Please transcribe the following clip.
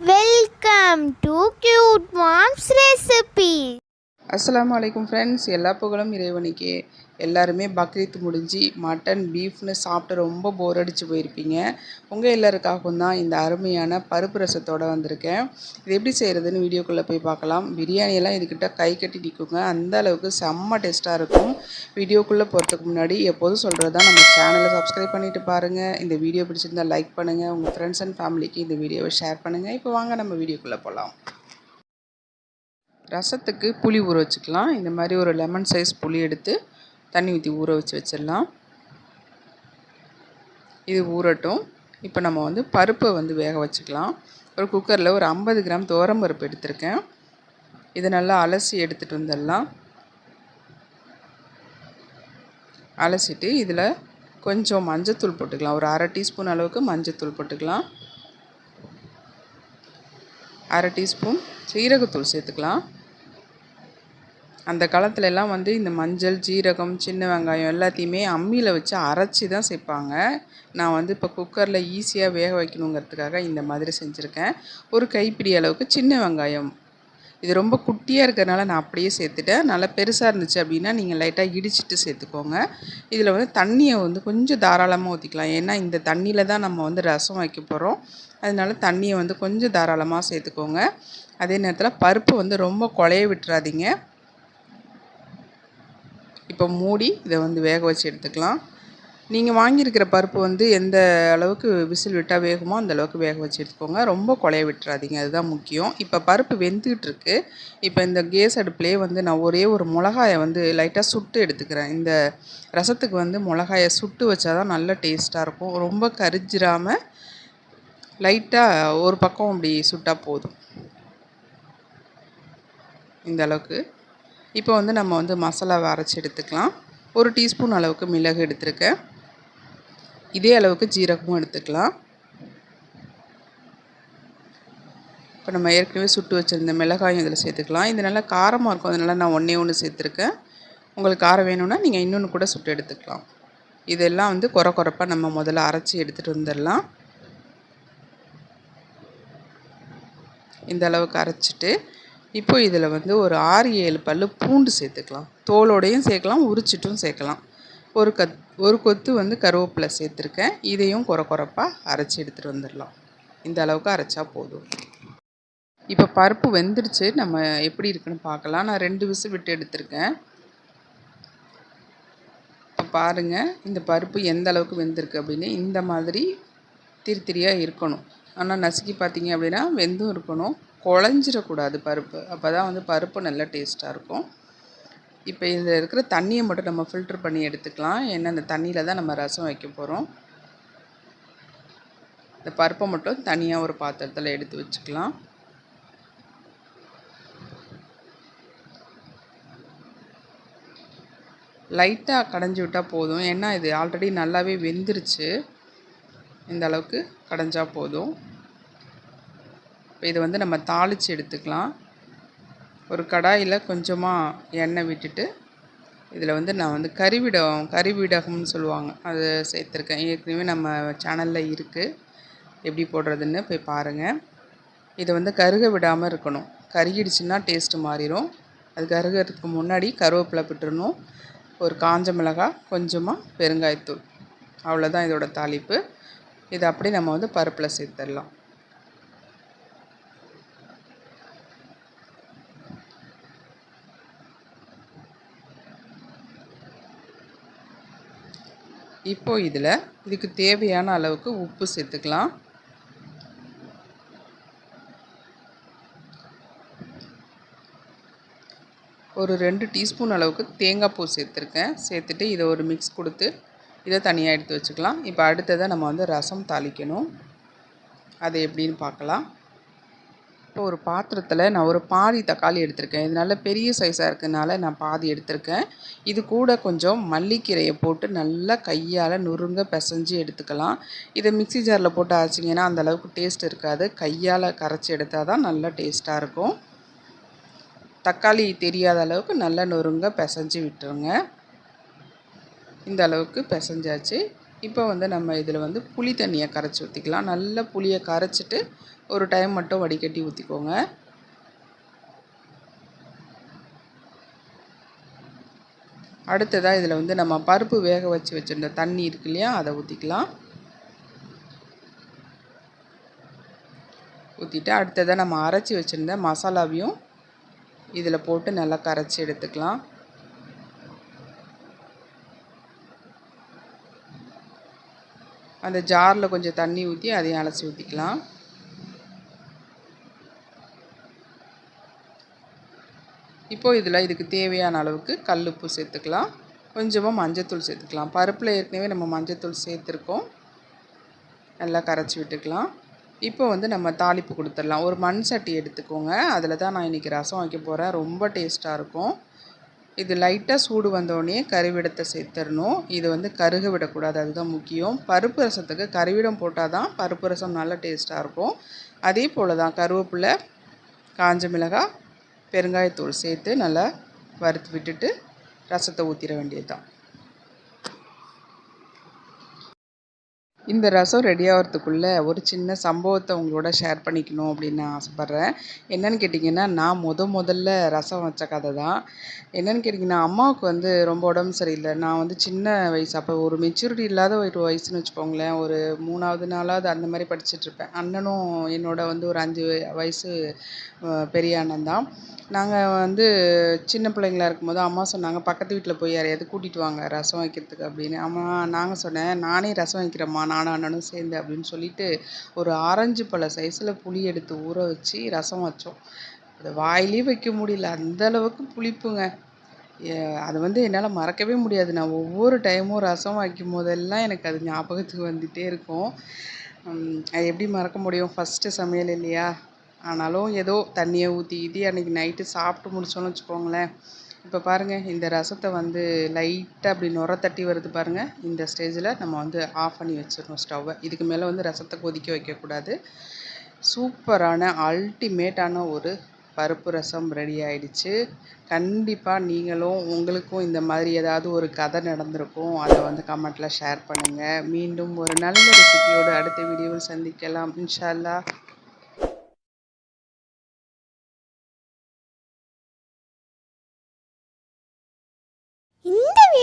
Welcome to Cute Mom's Recipe. அஸ்லாம் அலைக்கும் friends எல்லா புகழும் இறைவனுக்கே. எல்லாருமே பக்ரீத் முடிஞ்சு மட்டன் பீஃப்னு சாப்பிட்டு ரொம்ப போர் அடித்து போயிருப்பீங்க. உங்கள் எல்லாருக்காகவும் தான் இந்த அருமையான பருப்பு ரசத்தோடு வந்திருக்கேன். இது எப்படி செய்கிறதுன்னு வீடியோக்குள்ளே போய் பார்க்கலாம். பிரியாணியெல்லாம் இதுக்கிட்ட கை கட்டி நிற்குங்க அந்த அளவுக்கு செம்ம டேஸ்ட்டாக இருக்கும். வீடியோக்குள்ளே போகிறதுக்கு முன்னாடி எப்போதும் சொல்கிறது தான் நம்ம சேனலை சப்ஸ்கிரைப் பண்ணிவிட்டு பாருங்கள் இந்த வீடியோ பிடிச்சிருந்தா லைக் பண்ணுங்கள் உங்கள் ஃப்ரெண்ட்ஸ் அண்ட் ஃபேமிலிக்கு இந்த வீடியோவை ஷேர் பண்ணுங்கள் இப்போ வாங்க நம்ம வீடியோக்குள்ளே போகலாம் ரசத்துக்கு புளி ஊற வச்சுக்கலாம். இந்த மாதிரி ஒரு லெமன் சைஸ் புளி எடுத்து தண்ணி ஊற்றி ஊற வச்சு வச்சிடலாம். இது ஊறட்டும். இப்போ நம்ம வந்து பருப்பை வந்து வேக வச்சுக்கலாம். ஒரு குக்கரில் ஒரு ஐம்பது கிராம் துவரம் பருப்பு எடுத்திருக்கேன். இதை நல்லா அலசி எடுத்துகிட்டு வந்துடலாம். அலசிட்டு இதில் கொஞ்சம் மஞ்சத்தூள் போட்டுக்கலாம். ஒரு அரை டீஸ்பூன் அளவுக்கு மஞ்சத்தூள் போட்டுக்கலாம். அரை டீஸ்பூன் சீரகத்தூள் சேர்த்துக்கலாம். அந்த காலத்துல எல்லாம் வந்து இந்த மஞ்சள் ஜீரகம் சின்ன வெங்காயம் எல்லாத்தையுமே அம்மியில் வச்சு அரைச்சி தான் சேர்ப்பாங்க நான் வந்து இப்போ குக்கரில் ஈஸியாக வேக வைக்கணுங்கிறதுக்காக இந்த மாதிரி செஞ்சுருக்கேன். ஒரு கைப்பிடி அளவுக்கு சின்ன வெங்காயம். இது ரொம்ப குட்டியாக இருக்கிறனால நான் அப்படியே சேர்த்துட்டேன். நல்லா பெருசாக இருந்துச்சு அப்படின்னா நீங்கள் லைட்டாக இடிச்சிட்டு சேர்த்துக்கோங்க. இதில் வந்து தண்ணியை வந்து கொஞ்சம் தாராளமாக ஊற்றிக்கலாம் ஏன்னா இந்த தண்ணியில் தான் நம்ம வந்து ரசம் வைக்க போகிறோம் அதனால தண்ணியை வந்து கொஞ்சம் தாராளமாக சேர்த்துக்கோங்க. அதே நேரத்தில் பருப்பு வந்து ரொம்ப குழைய விட்டுறாதீங்க. இப்போ மூடி இதை வந்து வேக வச்சு எடுத்துக்கலாம். நீங்கள் வாங்கியிருக்கிற பருப்பு வந்து எந்த அளவுக்கு விசில் விட்டால் வேகுமோ அந்த அளவுக்கு வேக வச்சு எடுத்துக்கோங்க. ரொம்ப குழைய விட்டுறாதீங்க. அதுதான் முக்கியம். இப்போ பருப்பு வெந்துக்கிட்டு இருக்கு. இப்போ இந்த கேஸ் அடுப்புலேயே வந்து நான் ஒரே ஒரு மிளகாயை வந்து லைட்டாக சுட்டு எடுத்துக்கிறேன். இந்த ரசத்துக்கு வந்து மிளகாயை சுட்டு வச்சா தான் நல்ல டேஸ்ட்டாக இருக்கும். ரொம்ப கரிஞ்சிராமல் லைட்டாக ஒரு பக்கம் அப்படி சுட்டால் போதும். இந்த அளவுக்கு. இப்போ வந்து நம்ம வந்து மசாலாவை அரைச்சி எடுத்துக்கலாம். ஒரு டீஸ்பூன் அளவுக்கு மிளகு எடுத்திருக்கேன். இதே அளவுக்கு ஜீரகமும் எடுத்துக்கலாம். இப்போ நம்ம ஏற்கனவே சுட்டு வச்சுருந்த மிளகாயும் இதில் சேர்த்துக்கலாம். இது நல்லா காரமாக இருக்கும். அதனால் நான் ஒன்றே ஒன்று சேர்த்துருக்கேன். உங்களுக்கு காரம் வேணும்னா நீங்கள் இன்னொன்று கூட சுட்டு எடுத்துக்கலாம். இதெல்லாம் வந்து குறை குறைப்பாக நம்ம முதல்ல அரைச்சி எடுத்துகிட்டு வந்துடலாம். இந்த அளவுக்கு அரைச்சிட்டு இப்போ இதில் வந்து ஒரு ஆறு ஏழு பல் பூண்டு சேர்த்துக்கலாம். தோலோடையும் சேர்க்கலாம் உரிச்சிட்டும் சேர்க்கலாம். ஒரு கத் ஒரு கொத்து வந்து கருவேப்பிலை சேர்த்துருக்கேன். இதையும் குறை குறைப்பாக அரைச்சி எடுத்துகிட்டு வந்துடலாம். இந்த அளவுக்கு அரைச்சா போதும். இப்போ பருப்பு வெந்துடுச்சு நம்ம எப்படி இருக்குன்னு பார்க்கலாம். நான் ரெண்டு விசு விட்டு எடுத்திருக்கேன். இப்போ பாருங்கள் இந்த பருப்பு எந்த அளவுக்கு வெந்திருக்கு அப்படின்னு. இந்த மாதிரி திரி திரியாக இருக்கணும். ஆனால் நசுக்கி பார்த்தீங்க அப்படின்னா வெந்தும் இருக்கணும். குழஞ்சிடக்கூடாது பருப்பு. அப்போ தான் வந்து பருப்பு நல்லா டேஸ்ட்டாக இருக்கும். இப்போ இதில் இருக்கிற தண்ணியை மட்டும் நம்ம ஃபில்ட்ரு பண்ணி எடுத்துக்கலாம். ஏன்னா அந்த தண்ணியில் தான் நம்ம ரசம் வைக்க போகிறோம் இந்த பருப்பை மட்டும் தனியாக ஒரு பாத்திரத்தில் எடுத்து வச்சுக்கலாம். லைட்டாக கடைஞ்சி விட்டால் போதும். ஏன்னா இது ஆல்ரெடி நல்லாவே வெந்துருச்சு. இந்த அளவுக்கு கடைஞ்சால் போதும். இப்போ இதை வந்து நம்ம தாளித்து எடுத்துக்கலாம். ஒரு கடாயில் கொஞ்சமாக எண்ணெய் விட்டுட்டு இதில் வந்து நான் வந்து கறிவிடம் கறிவிடகம்னு சொல்லுவாங்க. அது சேர்த்துருக்கேன். ஏற்கனவே நம்ம சேனலில் இருக்குது எப்படி போடுறதுன்னு போய் பாருங்கள் இதை வந்து கருக விடாமல் இருக்கணும். கருகிடுச்சுன்னா டேஸ்ட்டு மாறிடும் அது கருகிறதுக்கு முன்னாடி கருவேப்பிலை விட்டுறணும். ஒரு காஞ்ச மிளகாய் கொஞ்சமாக பெருங்காயத்தூள். அவ்வளோதான் இதோட தாளிப்பு. இதை அப்படியே நம்ம வந்து பருப்பில் சேர்த்துடலாம். இப்போ இதில் இதுக்கு தேவையான அளவுக்கு உப்பு சேர்த்துக்கலாம். ஒரு ரெண்டு டீஸ்பூன் அளவுக்கு தேங்காய் பூ சேர்த்துருக்கேன். சேர்த்துட்டு இதை ஒரு மிக்ஸ் கொடுத்து இதை தனியாக எடுத்து வச்சுக்கலாம். இப்போ அடுத்ததாக நம்ம வந்து ரசம் தாளிக்கணும். அது எப்படின்னு பார்க்கலாம். இப்போ ஒரு பாத்திரத்தில் நான் ஒரு பாதி தக்காளி எடுத்திருக்கேன். இதனால் பெரிய சைஸாக இருக்கிறதுனால நான் பாதி எடுத்திருக்கேன். இது கூட கொஞ்சம் மல்லிக்கீரையை போட்டு நல்லா கையால் நுறுங்க பிசைஞ்சு எடுத்துக்கலாம். இதை மிக்ஸி ஜாரில் போட்டு அரைச்சிங்கன்னா அந்த அளவுக்கு டேஸ்ட் இருக்காது. கையால் கரைச்சி எடுத்தால் தான் நல்லா டேஸ்ட்டாக இருக்கும். தக்காளி தெரியாத அளவுக்கு நல்லா நொறுங்க பிசைஞ்சு விட்டுருங்க. இந்த அளவுக்கு பிசைஞ்சாச்சு. இப்போ வந்து நம்ம இதில் வந்து புளி தண்ணியை கரைச்சி ஊற்றிக்கலாம் நல்ல புளியை கரைச்சிட்டு ஒரு டைம் மட்டும் வடிகட்டி ஊற்றிக்கோங்க அடுத்ததாக இதில் வந்து நம்ம பருப்பு வேக வச்சு வச்சுருந்த தண்ணி இருக்கு இல்லையா அதை ஊற்றிக்கலாம் ஊற்றிட்டு அடுத்ததாக நம்ம அரைச்சி வச்சுருந்த மசாலாவையும் இதில் போட்டு நல்லா கரைச்சி எடுத்துக்கலாம். அந்த ஜாரில் கொஞ்சம் தண்ணி ஊற்றி அதையும் அலசி ஊற்றிக்கலாம் இப்போது இதில் இதுக்கு தேவையான அளவுக்கு கல்லுப்பு சேர்த்துக்கலாம். கொஞ்சமாக மஞ்சத்தூள் சேர்த்துக்கலாம். பருப்பில் ஏற்கனவே நம்ம மஞ்சத்தூள் சேர்த்துருக்கோம். நல்லா கரைச்சி விட்டுக்கலாம். இப்போ வந்து நம்ம தாளிப்பு கொடுத்துடலாம். ஒரு மண் சட்டி எடுத்துக்கோங்க. அதில் தான் நான் இன்றைக்கி ரசம் வைக்க போகிறேன் ரொம்ப டேஸ்ட்டாக இருக்கும். இது லைட்டாக சூடு வந்தோடனே கருவிடத்தை சேர்த்துடணும். இது வந்து கருக விடக்கூடாது அதுதான் முக்கியம். பருப்பு ரசத்துக்கு கருவிடம் போட்டால் தான் பருப்பு ரசம் நல்ல டேஸ்ட்டாக இருக்கும். அதே போல் தான் கருவேப்பிலை காஞ்ச மிளகாய் பெருங்காயத்தூள் சேர்த்து நல்லா வறுத்து விட்டுட்டு ரசத்தை ஊற்றிட வேண்டியது தான் இந்த ரசம் ரெடி ஆகிறதுக்குள்ளே ஒரு சின்ன சம்பவத்தை உங்களோட ஷேர் பண்ணிக்கணும் அப்படின்னு நான் ஆசைப்பட்றேன். என்னென்னு கேட்டிங்கன்னா நான் முத முதல்ல ரசம் வச்ச கதை தான். என்னென்னு கேட்டிங்கன்னா அம்மாவுக்கு வந்து ரொம்ப உடம்பு சரியில்லை. நான் வந்து சின்ன வயசு அப்போ ஒரு மெச்சூரிட்டி இல்லாத ஒரு வயசுன்னு வச்சுக்கோங்களேன். ஒரு மூணாவது நாலாவது அந்த மாதிரி படிச்சுட்ருப்பேன் அண்ணனும் என்னோட வந்து ஒரு அஞ்சு வயசு பெரிய அண்ணன் தான். நாங்கள் வந்து சின்ன பிள்ளைங்களா இருக்கும்போது அம்மா சொன்னாங்க பக்கத்து வீட்டில் போய் யாரையாவது கூட்டிகிட்டு வாங்க ரசம் வைக்கிறதுக்கு அப்படின்னு. அம்மா நாங்கள் சொன்னேன் நானே ரசம் வைக்கிறேம்மா நானும் அண்ணனும் சேர்ந்து அப்படின்னு சொல்லிட்டு ஒரு ஆரஞ்சு பழ சைஸில் புளி எடுத்து ஊற வச்சு ரசம் வச்சோம். அதை வாயிலே வைக்க முடியல அந்த அளவுக்கு புளிப்புங்க. அது வந்து என்னால் மறக்கவே முடியாது. நான் ஒவ்வொரு டைமும் ரசம் வைக்கும் போதெல்லாம் எனக்கு அது ஞாபகத்துக்கு வந்துகிட்டே இருக்கும். அது எப்படி மறக்க முடியும்? ஃபஸ்ட்டு சமையல் இல்லையா? ஆனாலும் ஏதோ தண்ணியை ஊற்றி ஊற்றி அன்றைக்கி நைட்டு சாப்பிட்டு முடிச்சோன்னு வச்சுக்கோங்களேன். இப்போ பாருங்கள் இந்த ரசத்தை வந்து லைட்டாக அப்படி நுர தட்டி வருது பாருங்கள் இந்த ஸ்டேஜில் நம்ம வந்து ஆஃப் பண்ணி வச்சிடணும் ஸ்டவ்வை இதுக்கு மேலே வந்து ரசத்தை கொதிக்க வைக்கக்கூடாது. சூப்பரான அல்டிமேட்டான ஒரு பருப்பு ரசம் ரெடி ஆயிடுச்சு. கண்டிப்பாக நீங்களும் உங்களுக்கும் இந்த மாதிரி ஏதாவது ஒரு கதை நடந்திருக்கும் அதை வந்து கமெண்ட்டில் ஷேர் பண்ணுங்கள் மீண்டும் ஒரு நல்ல ரெசிபியோடு அடுத்த வீடியோவில் சந்திக்கலாம். இன்ஷால்லா